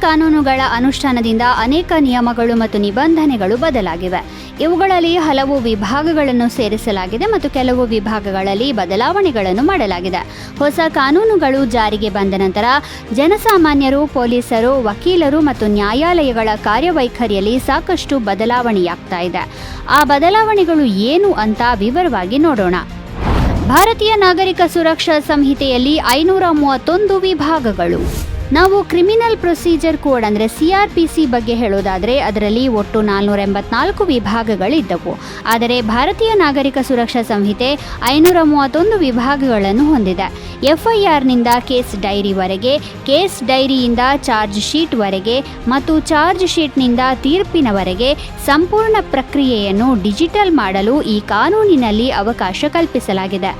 ಕಾನೂನುಗಳ ಅನುಷ್ಠಾನದಿಂದ ಅನೇಕ ನಿಯಮಗಳು ಮತ್ತು ನಿಬಂಧನೆಗಳು ಬದಲಾಗಿವೆ. ಇವುಗಳಲ್ಲಿ ಹಲವು ವಿಭಾಗಗಳನ್ನು ಸೇರಿಸಲಾಗಿದೆ ಮತ್ತು ಕೆಲವು ವಿಭಾಗಗಳಲ್ಲಿ ಬದಲಾವಣೆಗಳನ್ನು ಮಾಡಲಾಗಿದೆ. ಹೊಸ ಕಾನೂನುಗಳು ಜಾರಿಗೆ ಬಂದ ನಂತರ ಜನಸಾಮಾನ್ಯರು, ಪೊಲೀಸರು, ವಕೀಲರು ಮತ್ತು ನ್ಯಾಯಾಲಯಗಳ ಕಾರ್ಯವೈಖರಿಯಲ್ಲಿ ಸಾಕಷ್ಟು ಬದಲಾವಣೆಯಾಗ್ತಾ ಇದೆ. ಆ ಬದಲಾವಣೆಗಳು ಏನು ಅಂತ ವಿವರವಾಗಿ ನೋಡೋಣ. ಭಾರತೀಯ ನಾಗರಿಕ ಸುರಕ್ಷಾ ಸಂಹಿತೆಯಲ್ಲಿ ಐನೂರ ಮೂವತ್ತೊಂದು ವಿಭಾಗಗಳು. ನಾವು ಕ್ರಿಮಿನಲ್ ಪ್ರೊಸೀಜರ್ ಕೋಡ್ ಅಂದರೆ ಸಿ ಆರ್ ಪಿ ಸಿ ಬಗ್ಗೆ ಹೇಳೋದಾದರೆ ಅದರಲ್ಲಿ ಒಟ್ಟು ನಾಲ್ನೂರ ಎಂಬತ್ನಾಲ್ಕು ವಿಭಾಗಗಳಿದ್ದವು. ಆದರೆ ಭಾರತೀಯ ನಾಗರಿಕ ಸುರಕ್ಷಾ ಸಂಹಿತೆ ಐನೂರ ಮೂವತ್ತೊಂದು ವಿಭಾಗಗಳನ್ನು ಹೊಂದಿದೆ. ಎಫ್ಐಆರ್ನಿಂದ ಕೇಸ್ ಡೈರಿವರೆಗೆ ಕೇಸ್ ಡೈರಿಯಿಂದ ಚಾರ್ಜ್ ಶೀಟ್ವರೆಗೆ ಮತ್ತು ಚಾರ್ಜ್ ಶೀಟ್ನಿಂದ ತೀರ್ಪಿನವರೆಗೆ ಸಂಪೂರ್ಣ ಪ್ರಕ್ರಿಯೆಯನ್ನು ಡಿಜಿಟಲ್ ಮಾಡಲು ಈ ಕಾನೂನಿನಲ್ಲಿ ಅವಕಾಶ ಕಲ್ಪಿಸಲಾಗಿದೆ.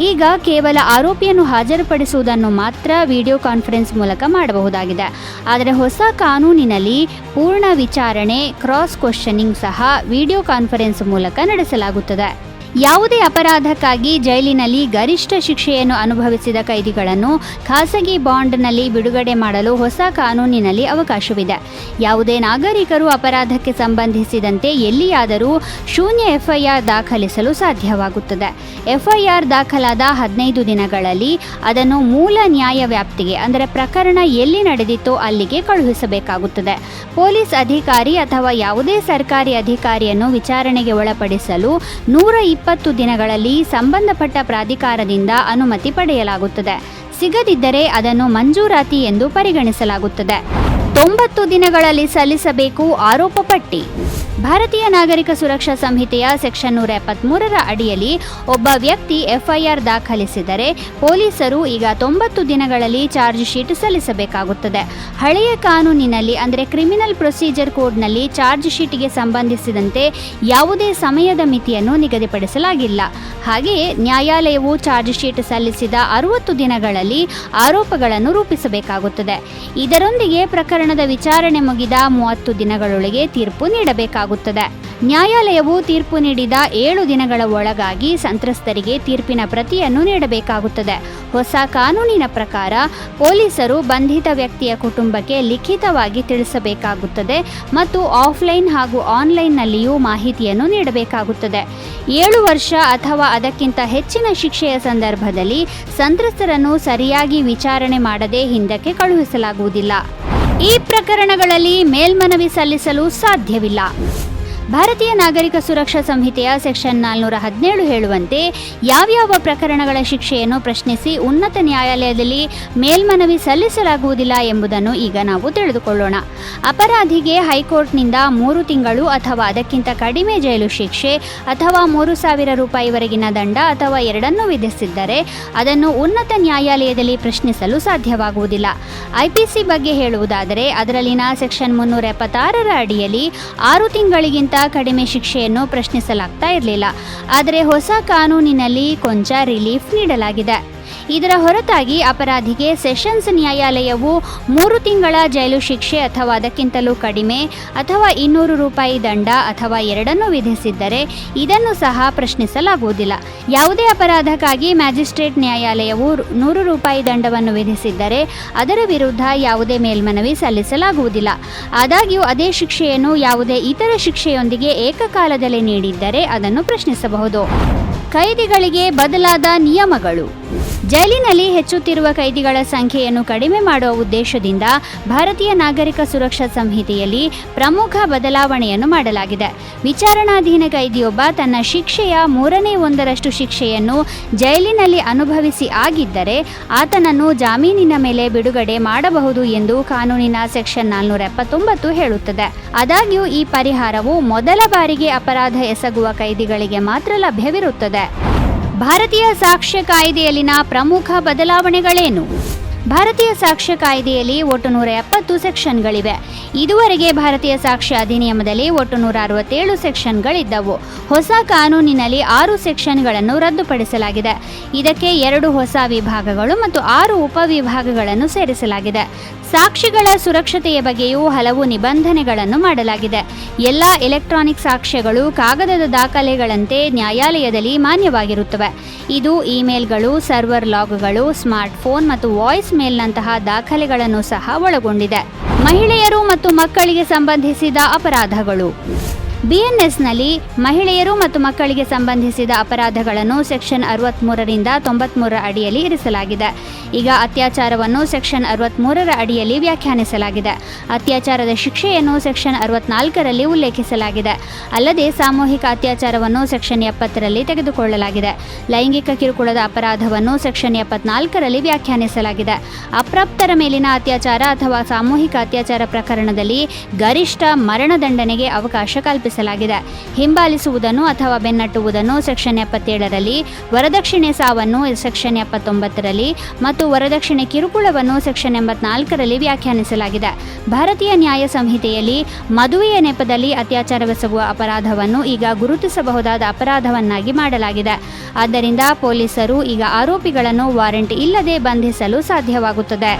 ಈಗ ಕೇವಲ ಆರೋಪಿಯನ್ನು ಹಾಜರುಪಡಿಸುವುದನ್ನು ಮಾತ್ರ ವಿಡಿಯೋ ಕಾನ್ಫರೆನ್ಸ್ ಮೂಲಕ ಮಾಡಬಹುದಾಗಿದೆ. ಆದರೆ ಹೊಸ ಕಾನೂನಿನಲ್ಲಿ ಪೂರ್ಣ ವಿಚಾರಣೆ ಕ್ರಾಸ್ ಕ್ವಶನಿಂಗ್ ಸಹ ವಿಡಿಯೋ ಕಾನ್ಫರೆನ್ಸ್ ಮೂಲಕ ನಡೆಸಲಾಗುತ್ತದೆ. ಯಾವುದೇ ಅಪರಾಧಕ್ಕಾಗಿ ಜೈಲಿನಲ್ಲಿ ಗರಿಷ್ಠ ಶಿಕ್ಷೆಯನ್ನು ಅನುಭವಿಸಿದ ಕೈದಿಗಳನ್ನು ಖಾಸಗಿ ಬಾಂಡ್ನಲ್ಲಿ ಬಿಡುಗಡೆ ಮಾಡಲು ಹೊಸ ಕಾನೂನಿನಲ್ಲಿ ಅವಕಾಶವಿದೆ. ಯಾವುದೇ ನಾಗರಿಕರು ಅಪರಾಧಕ್ಕೆ ಸಂಬಂಧಿಸಿದಂತೆ ಎಲ್ಲಿಯಾದರೂ ಶೂನ್ಯ ಎಫ್ಐಆರ್ ದಾಖಲಿಸಲು ಸಾಧ್ಯವಾಗುತ್ತದೆ. ಎಫ್ಐಆರ್ ದಾಖಲಾದ ಹದಿನೈದು ದಿನಗಳಲ್ಲಿ ಅದನ್ನು ಮೂಲ ನ್ಯಾಯ ವ್ಯಾಪ್ತಿಗೆ, ಅಂದರೆ ಪ್ರಕರಣ ಎಲ್ಲಿ ನಡೆದಿತ್ತೋ ಅಲ್ಲಿಗೆ ಕಳುಹಿಸಬೇಕಾಗುತ್ತದೆ. ಪೊಲೀಸ್ ಅಧಿಕಾರಿ ಅಥವಾ ಯಾವುದೇ ಸರ್ಕಾರಿ ಅಧಿಕಾರಿಯನ್ನು ವಿಚಾರಣೆಗೆ ಒಳಪಡಿಸಲು ನೂರ ಇಪ್ಪತ್ತು ದಿನಗಳಲ್ಲಿ ಸಂಬಂಧಪಟ್ಟ ಪ್ರಾಧಿಕಾರದಿಂದ ಅನುಮತಿ ಪಡೆಯಲಾಗುತ್ತದೆ. ಸಿಗದಿದ್ದರೆ ಅದನ್ನು ಮಂಜೂರಾತಿ ಎಂದು ಪರಿಗಣಿಸಲಾಗುತ್ತದೆ. ತೊಂಬತ್ತು ದಿನಗಳಲ್ಲಿ ಸಲ್ಲಿಸಬೇಕು ಆರೋಪ ಪಟ್ಟಿ. ಭಾರತೀಯ ನಾಗರಿಕ ಸುರಕ್ಷಾ ಸಂಹಿತೆಯ ಸೆಕ್ಷನ್ ನೂರ ಎಪ್ಪತ್ಮೂರರ ಅಡಿಯಲ್ಲಿ ಒಬ್ಬ ವ್ಯಕ್ತಿ ಎಫ್ಐಆರ್ ದಾಖಲಿಸಿದರೆ ಪೊಲೀಸರು ಈಗ ತೊಂಬತ್ತು ದಿನಗಳಲ್ಲಿ ಚಾರ್ಜ್ ಶೀಟ್ ಸಲ್ಲಿಸಬೇಕಾಗುತ್ತದೆ. ಹಳೆಯ ಕಾನೂನಿನಲ್ಲಿ ಅಂದರೆ ಕ್ರಿಮಿನಲ್ ಪ್ರೊಸೀಜರ್ ಕೋಡ್ನಲ್ಲಿ ಚಾರ್ಜ್ ಶೀಟ್ಗೆ ಸಂಬಂಧಿಸಿದಂತೆ ಯಾವುದೇ ಸಮಯದ ಮಿತಿಯನ್ನು ನಿಗದಿಪಡಿಸಲಾಗಿಲ್ಲ. ಹಾಗೆಯೇ ನ್ಯಾಯಾಲಯವು ಚಾರ್ಜ್ ಶೀಟ್ ಸಲ್ಲಿಸಿದ ಅರುವತ್ತು ದಿನಗಳಲ್ಲಿ ಆರೋಪಗಳನ್ನು ರೂಪಿಸಬೇಕಾಗುತ್ತದೆ. ಇದರೊಂದಿಗೆ ಪ್ರಕರಣದ ವಿಚಾರಣೆ ಮುಗಿದ ಮೂವತ್ತು ದಿನಗಳೊಳಗೆ ತೀರ್ಪು ನೀಡಬೇಕಾಗುತ್ತದೆ. ನ್ಯಾಯಾಲಯವು ತೀರ್ಪು ನೀಡಿದ ಏಳು ದಿನಗಳ ಒಳಗಾಗಿ ಸಂತ್ರಸ್ತರಿಗೆ ತೀರ್ಪಿನ ಪ್ರತಿಯನ್ನು ನೀಡಬೇಕಾಗುತ್ತದೆ. ಹೊಸ ಕಾನೂನಿನ ಪ್ರಕಾರ ಪೊಲೀಸರು ಬಂಧಿತ ವ್ಯಕ್ತಿಯ ಕುಟುಂಬಕ್ಕೆ ಲಿಖಿತವಾಗಿ ತಿಳಿಸಬೇಕಾಗುತ್ತದೆ ಮತ್ತು ಆಫ್ಲೈನ್ ಹಾಗೂ ಆನ್ಲೈನ್ನಲ್ಲಿಯೂ ಮಾಹಿತಿಯನ್ನು ನೀಡಬೇಕಾಗುತ್ತದೆ. ಏಳು ವರ್ಷ ಅಥವಾ ಅದಕ್ಕಿಂತ ಹೆಚ್ಚಿನ ಶಿಕ್ಷೆಯ ಸಂದರ್ಭದಲ್ಲಿ ಸಂತ್ರಸ್ತರನ್ನು ಸರಿಯಾಗಿ ವಿಚಾರಣೆ ಮಾಡದೆ ಹಿಂದಕ್ಕೆ ಕಳುಹಿಸಲಾಗುವುದಿಲ್ಲ. ಈ ಪ್ರಕರಣಗಳಲ್ಲಿ ಮೇಲ್ಮನವಿ ಸಲ್ಲಿಸಲು ಸಾಧ್ಯವಿಲ್ಲ. ಭಾರತೀಯ ನಾಗರಿಕ ಸುರಕ್ಷಾ ಸಂಹಿತೆಯ ಸೆಕ್ಷನ್ ನಾಲ್ನೂರ ಹದಿನೇಳು ಹೇಳುವಂತೆ, ಯಾವ್ಯಾವ ಪ್ರಕರಣಗಳ ಶಿಕ್ಷೆಯನ್ನು ಪ್ರಶ್ನಿಸಿ ಉನ್ನತ ನ್ಯಾಯಾಲಯದಲ್ಲಿ ಮೇಲ್ಮನವಿ ಸಲ್ಲಿಸಲಾಗುವುದಿಲ್ಲ ಎಂಬುದನ್ನು ಈಗ ನಾವು ತಿಳಿದುಕೊಳ್ಳೋಣ. ಅಪರಾಧಿಗೆ ಹೈಕೋರ್ಟ್ನಿಂದ ಮೂರು ತಿಂಗಳು ಅಥವಾ ಅದಕ್ಕಿಂತ ಕಡಿಮೆ ಜೈಲು ಶಿಕ್ಷೆ ಅಥವಾ ಮೂರು ಸಾವಿರ ರೂಪಾಯಿವರೆಗಿನ ದಂಡ ಅಥವಾ ಎರಡನ್ನೂ ವಿಧಿಸಿದ್ದರೆ ಅದನ್ನು ಉನ್ನತ ನ್ಯಾಯಾಲಯದಲ್ಲಿ ಪ್ರಶ್ನಿಸಲು ಸಾಧ್ಯವಾಗುವುದಿಲ್ಲ. ಐಪಿಸಿ ಬಗ್ಗೆ ಹೇಳುವುದಾದರೆ, ಅದರಲ್ಲಿನ ಸೆಕ್ಷನ್ ಮುನ್ನೂರ ಎಪ್ಪತ್ತಾರರ ಅಡಿಯಲ್ಲಿ ಆರು ತಿಂಗಳಿಗಿಂತ ಕಡಿಮೆ ಶಿಕ್ಷೆಯನ್ನು ಪ್ರಶ್ನಿಸಲಾಗ್ತಾ ಇರಲಿಲ್ಲ. ಆದರೆ ಹೊಸ ಕಾನೂನಿನಲ್ಲಿ ಕೊಂಚ ರಿಲೀಫ್ ನೀಡಲಾಗಿದೆ. ಇದರ ಹೊರತಾಗಿ ಅಪರಾಧಿಗೆ ಸೆಷನ್ಸ್ ನ್ಯಾಯಾಲಯವು ಮೂರು ತಿಂಗಳ ಜೈಲು ಶಿಕ್ಷೆ ಅಥವಾ ಅದಕ್ಕಿಂತಲೂ ಕಡಿಮೆ ಅಥವಾ ಇನ್ನೂರು ರೂಪಾಯಿ ದಂಡ ಅಥವಾ ಎರಡನ್ನೂ ವಿಧಿಸಿದ್ದರೆ ಇದನ್ನು ಸಹ ಪ್ರಶ್ನಿಸಲಾಗುವುದಿಲ್ಲ. ಯಾವುದೇ ಅಪರಾಧಕ್ಕಾಗಿ ಮ್ಯಾಜಿಸ್ಟ್ರೇಟ್ ನ್ಯಾಯಾಲಯವು ನೂರು ರೂಪಾಯಿ ದಂಡವನ್ನು ವಿಧಿಸಿದ್ದರೆ ಅದರ ವಿರುದ್ಧ ಯಾವುದೇ ಮೇಲ್ಮನವಿ ಸಲ್ಲಿಸಲಾಗುವುದಿಲ್ಲ. ಆದಾಗ್ಯೂ ಅದೇ ಶಿಕ್ಷೆಯನ್ನು ಯಾವುದೇ ಇತರ ಶಿಕ್ಷೆಯೊಂದಿಗೆ ಏಕಕಾಲದಲ್ಲಿ ನೀಡಿದ್ದರೆ ಅದನ್ನು ಪ್ರಶ್ನಿಸಬಹುದು. ಕೈದಿಗಳಿಗೆ ಬದಲಾದ ನಿಯಮಗಳು. ಜೈಲಿನಲ್ಲಿ ಹೆಚ್ಚುತ್ತಿರುವ ಕೈದಿಗಳ ಸಂಖ್ಯೆಯನ್ನು ಕಡಿಮೆ ಮಾಡುವ ಉದ್ದೇಶದಿಂದ ಭಾರತೀಯ ನಾಗರಿಕ ಸುರಕ್ಷಾ ಸಂಹಿತೆಯಲ್ಲಿ ಪ್ರಮುಖ ಬದಲಾವಣೆಯನ್ನು ಮಾಡಲಾಗಿದೆ. ವಿಚಾರಣಾಧೀನ ಕೈದಿಯೊಬ್ಬ ತನ್ನ ಶಿಕ್ಷೆಯ ಮೂರನೇ ಒಂದರಷ್ಟು ಶಿಕ್ಷೆಯನ್ನು ಜೈಲಿನಲ್ಲಿ ಅನುಭವಿಸಿ ಆಗಿದ್ದರೆ ಆತನನ್ನು ಜಾಮೀನಿನ ಮೇಲೆ ಬಿಡುಗಡೆ ಮಾಡಬಹುದು ಎಂದು ಕಾನೂನಿನ ಸೆಕ್ಷನ್ ನಾಲ್ನೂರ ಎಪ್ಪತ್ತೊಂಬತ್ತು ಹೇಳುತ್ತದೆ. ಆದಾಗ್ಯೂ ಈ ಪರಿಹಾರವು ಮೊದಲ ಬಾರಿಗೆ ಅಪರಾಧ ಎಸಗುವ ಕೈದಿಗಳಿಗೆ ಮಾತ್ರ ಲಭ್ಯವಿರುತ್ತದೆ. ಭಾರತೀಯ ಸಾಕ್ಷ್ಯ ಕಾಯ್ದೆಯಲ್ಲಿನ ಪ್ರಮುಖ ಬದಲಾವಣೆಗಳೇನು? ಭಾರತೀಯ ಸಾಕ್ಷ್ಯ ಕಾಯ್ದೆಯಲ್ಲಿ ಒಟ್ಟು ನೂರ ಎಪ್ಪತ್ತು ಸೆಕ್ಷನ್ಗಳಿವೆ. ಇದುವರೆಗೆ ಭಾರತೀಯ ಸಾಕ್ಷ್ಯ ಅಧಿನಿಯಮದಲ್ಲಿ ಒಟ್ಟು ನೂರ ಅರವತ್ತೇಳು ಸೆಕ್ಷನ್ಗಳಿದ್ದವು. ಹೊಸ ಕಾನೂನಿನಲ್ಲಿ ಆರು ಸೆಕ್ಷನ್ಗಳನ್ನು ರದ್ದುಪಡಿಸಲಾಗಿದೆ. ಇದಕ್ಕೆ ಎರಡು ಹೊಸ ವಿಭಾಗಗಳು ಮತ್ತು ಆರು ಉಪವಿಭಾಗಗಳನ್ನು ಸೇರಿಸಲಾಗಿದೆ. ಸಾಕ್ಷಿಗಳ ಸುರಕ್ಷತೆಯ ಬಗ್ಗೆಯೂ ಹಲವು ನಿಬಂಧನೆಗಳನ್ನು ಮಾಡಲಾಗಿದೆ. ಎಲ್ಲ ಎಲೆಕ್ಟ್ರಾನಿಕ್ ಸಾಕ್ಷ್ಯಗಳು ಕಾಗದದ ದಾಖಲೆಗಳಂತೆ ನ್ಯಾಯಾಲಯದಲ್ಲಿ ಮಾನ್ಯವಾಗಿರುತ್ತವೆ. ಇದು ಇಮೇಲ್ಗಳು, ಸರ್ವರ್ ಲಾಗ್ಗಳು, ಸ್ಮಾರ್ಟ್ಫೋನ್ ಮತ್ತು ವಾಯ್ಸ್ ಮೇಲ್ನಂತಹ ದಾಖಲೆಗಳನ್ನು ಸಹ ಒಳಗೊಂಡಿದೆ. ಮಹಿಳೆಯರು ಮತ್ತು ಮಕ್ಕಳಿಗೆ ಸಂಬಂಧಿಸಿದ ಅಪರಾಧಗಳು. ಬಿಎನ್ಎಸ್ನಲ್ಲಿ ಮಹಿಳೆಯರು ಮತ್ತು ಮಕ್ಕಳಿಗೆ ಸಂಬಂಧಿಸಿದ ಅಪರಾಧಗಳನ್ನು ಸೆಕ್ಷನ್ ಅರವತ್ತ್ಮೂರರಿಂದ ತೊಂಬತ್ಮೂರ ಅಡಿಯಲ್ಲಿ ಇರಿಸಲಾಗಿದೆ. ಈಗ ಅತ್ಯಾಚಾರವನ್ನು ಸೆಕ್ಷನ್ ಅರವತ್ತ್ಮೂರರ ಅಡಿಯಲ್ಲಿ ವ್ಯಾಖ್ಯಾನಿಸಲಾಗಿದೆ. ಅತ್ಯಾಚಾರದ ಶಿಕ್ಷೆಯನ್ನು ಸೆಕ್ಷನ್ ಅರವತ್ನಾಲ್ಕರಲ್ಲಿ ಉಲ್ಲೇಖಿಸಲಾಗಿದೆ. ಅಲ್ಲದೆ ಸಾಮೂಹಿಕ ಅತ್ಯಾಚಾರವನ್ನು ಸೆಕ್ಷನ್ ಎಪ್ಪತ್ತರಲ್ಲಿ ತೆಗೆದುಕೊಳ್ಳಲಾಗಿದೆ. ಲೈಂಗಿಕ ಕಿರುಕುಳದ ಅಪರಾಧವನ್ನು ಸೆಕ್ಷನ್ ಎಪ್ಪತ್ನಾಲ್ಕರಲ್ಲಿ ವ್ಯಾಖ್ಯಾನಿಸಲಾಗಿದೆ. ಅಪ್ರಾಪ್ತರ ಮೇಲಿನ ಅತ್ಯಾಚಾರ ಅಥವಾ ಸಾಮೂಹಿಕ ಅತ್ಯಾಚಾರ ಪ್ರಕರಣದಲ್ಲಿ ಗರಿಷ್ಠ ಮರಣದಂಡನೆಗೆ ಅವಕಾಶ ಕಲ್ಪಿಸಲಾಗಿದೆ. ಹಿಂಬಾಲಿಸುವುದನ್ನು ಅಥವಾ ಬೆನ್ನಟ್ಟುವುದನ್ನು ಸೆಕ್ಷನ್ ಎಪ್ಪತ್ತೇಳರಲ್ಲಿ, ವರದಕ್ಷಿಣೆ ಸಾವನ್ನು ಸೆಕ್ಷನ್ ಎಪ್ಪತ್ತೊಂಬತ್ತರಲ್ಲಿ ಮತ್ತು ವರದಕ್ಷಿಣೆ ಕಿರುಕುಳವನ್ನು ಸೆಕ್ಷನ್ ಎಂಬತ್ನಾಲ್ಕರಲ್ಲಿ ವ್ಯಾಖ್ಯಾನಿಸಲಾಗಿದೆ. ಭಾರತೀಯ ನ್ಯಾಯ ಸಂಹಿತೆಯಲ್ಲಿ ಮದುವೆಯ ನೆಪದಲ್ಲಿ ಅತ್ಯಾಚಾರವೆಸಗುವ ಅಪರಾಧವನ್ನು ಈಗ ಗುರುತಿಸಬಹುದಾದ ಅಪರಾಧವನ್ನಾಗಿ ಮಾಡಲಾಗಿದೆ. ಆದ್ದರಿಂದ ಪೊಲೀಸರು ಈಗ ಆರೋಪಿಗಳನ್ನು ವಾರೆಂಟ್ ಇಲ್ಲದೆ ಬಂಧಿಸಲು ಸಾಧ್ಯವಾಗುತ್ತದೆ.